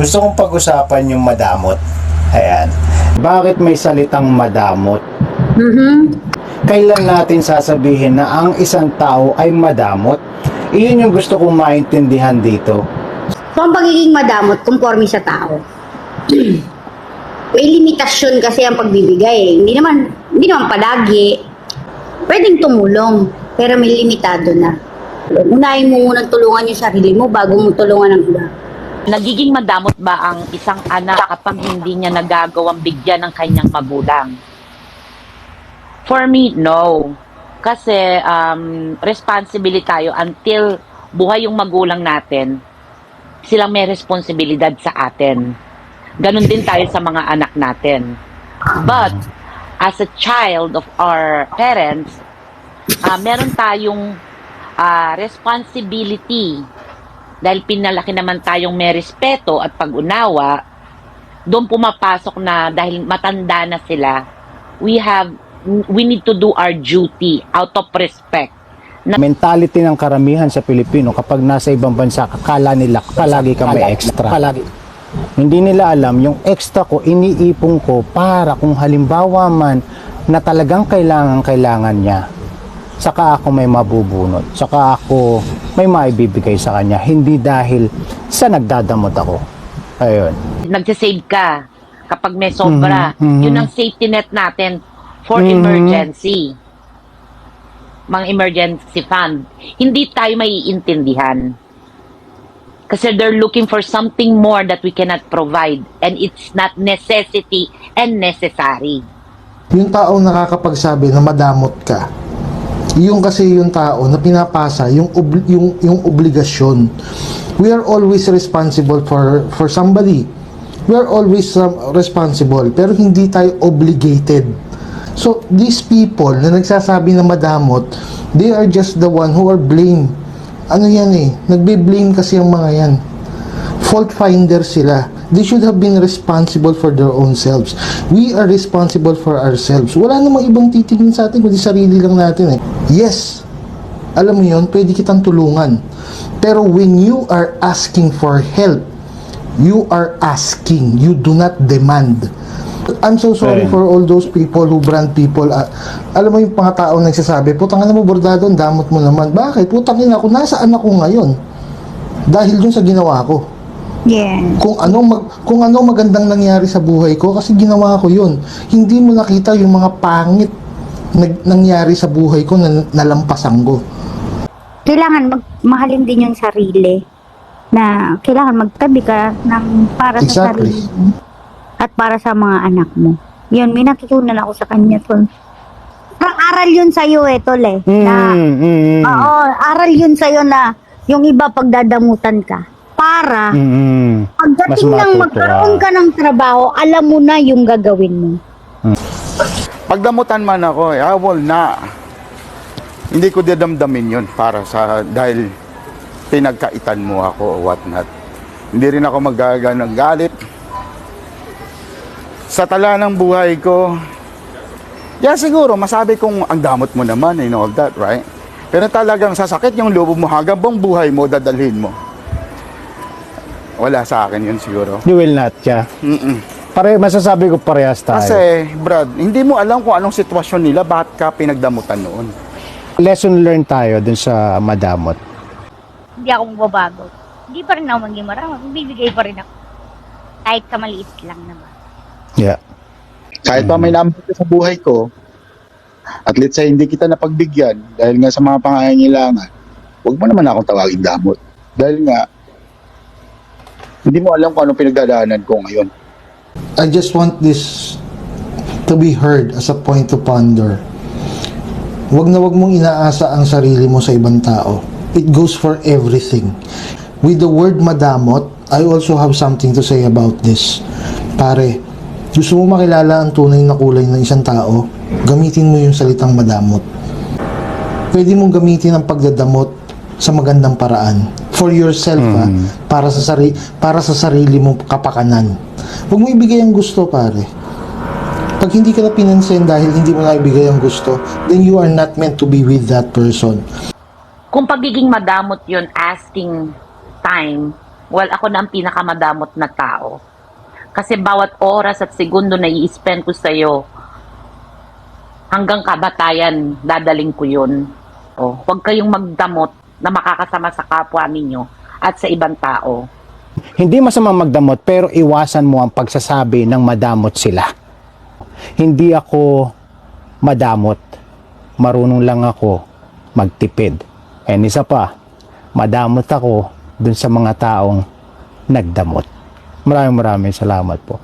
Gusto kong pag-usapan yung madamot. Ayan. Bakit may salitang madamot? Mhm. Kailan natin sasabihin na ang isang tao ay madamot? Iyon yung gusto kong maintindihan dito. So, ang pagiging madamot, conforme sa tao. May limitasyon kasi ang pagbibigay. Hindi naman, hindi naman palagi. Pwedeng tumulong, pero may limitado na. Unahin mo munang tulungan yung sarili mo bago mo tulungan ang iba. Nagiging madamot ba ang isang anak kapag hindi niya nagagawang bigyan ng kanyang magulang? For me, no. Kasi um, responsibility tayo until buhay yung magulang natin, silang may responsibilidad sa atin. Ganon din tayo sa mga anak natin. But, as a child of our parents, ah, meron tayong ah, responsibility dahil pinalaki naman tayong may respeto at pag-unawa, doon pumapasok na dahil matanda na sila, we have we need to do our duty out of respect. Mentality ng karamihan sa Pilipino kapag nasa ibang bansa, akala nila palagi ka may extra. Palagi. Hindi nila alam yung extra ko, iniipon ko para kung halimbawa man na talagang kailangan kailangan niya, saka ako may mabubunot, saka ako may maibibigay sa kanya, hindi dahil sa nagdadamot ako. Ayun. Nagsasave ka kapag may sobra. Mhm, mhm. Yun ang safety net natin for Mhm. emergency. Mga emergency fund. Hindi tayo maiintindihan. Kasi they're looking for something more that we cannot provide. And it's not necessity and necessary. yung taong nakakapagsabi na madamot ka, yung kasi yung tao na pinapasa yung ob- yung yung obligasyon. We are always responsible for for somebody. We are always um, responsible pero hindi tayo obligated. So these people na nagsasabi na madamot, they are just the one who are blame. Ano yan eh, nagbe-blame kasi ang mga yan fault finder sila. They should have been responsible for their own selves. We are responsible for ourselves. Wala namang ibang titingin sa atin kundi sarili lang natin eh. Yes, alam mo yon pwede kitang tulungan. Pero when you are asking for help, you are asking, you do not demand. I'm so sorry for all those people who brand people. ah, alam mo yung mga tao nagsasabi, putang ina mo bordado, damot mo naman. Bakit? Putang ina ako, nasaan ako ngayon? Dahil dun sa ginawa ko Yeah. kung ano mag, kung ano magandang nangyari sa buhay ko kasi ginawa ko 'yun. Hindi mo nakita yung mga pangit nag, nangyari sa buhay ko na nalampasan ko. kailangan mag mahalin din yung sarili na kailangan magtabi ka ng para sa Exactly. sarili mo at para sa mga anak mo. Yun, may natutunan ako sa kanya, tol. Parang aral yun sa'yo eh, tol eh. Na, Mm, mm, mm. oo, aral yun sa'yo na yung iba pagdadamutan ka. Para, Mm, mm. pagdating Mas ng magkaroon ka. ka ng trabaho, alam mo na yung gagawin mo. Pagdamutan man ako, eh, I will na. Hindi ko dadamdamin yun para sa, dahil pinagkaitan mo ako o what not. Hindi rin ako magaga ng galit. Sa tala ng buhay ko, yeah siguro, masabi kong ang damot mo naman and all that, right? Pero talagang sasakit yung loob mo hanggang buong buhay mo, dadalhin mo. Wala sa akin yun siguro. You will not, yeah. Mm-mm. Pare, masasabi ko parehas tayo. Kasi, Brad, hindi mo alam kung anong sitwasyon nila, bakit ka pinagdamutan noon. Lesson learned tayo dun sa madamot. Hindi ako magbabago. Hindi pa rin ako maging marami. Bibigay pa rin ako. Kahit sa maliit lang naman. Yeah. kahit pa may ka sa buhay ko, at let's say hindi kita napagbigyan dahil nga sa mga pangangailangan, huwag mo naman akong tawagin damot. Dahil nga, hindi mo alam kung anong pinagdadaanan ko ngayon. I just want this to be heard as a point to ponder. Wag na wag mong inaasa ang sarili mo sa ibang tao. It goes for everything. With the word madamot, I also have something to say about this. Pare, gusto mo makilala ang tunay na kulay ng isang tao, gamitin mo yung salitang madamot. Pwede mong gamitin ang pagdadamot sa magandang paraan. For yourself, ha? para sa sari para sa sarili mong kapakanan. Huwag mo ibigay ang gusto, pare. Pag hindi ka na pinansin dahil hindi mo na ibigay ang gusto, then you are not meant to be with that person. Kung pagiging madamot yun, asking time, well, ako na ang pinakamadamot na tao. Kasi bawat oras at segundo na i-spend ko sa'yo, hanggang kabatayan, dadaling ko yun. O, huwag kayong magdamot na makakasama sa kapwa ninyo at sa ibang tao. Hindi masamang magdamot pero iwasan mo ang pagsasabi ng madamot sila. Hindi ako madamot. Marunong lang ako magtipid. And isa pa, madamot ako dun sa mga taong nagdamot. Maraming maraming salamat po.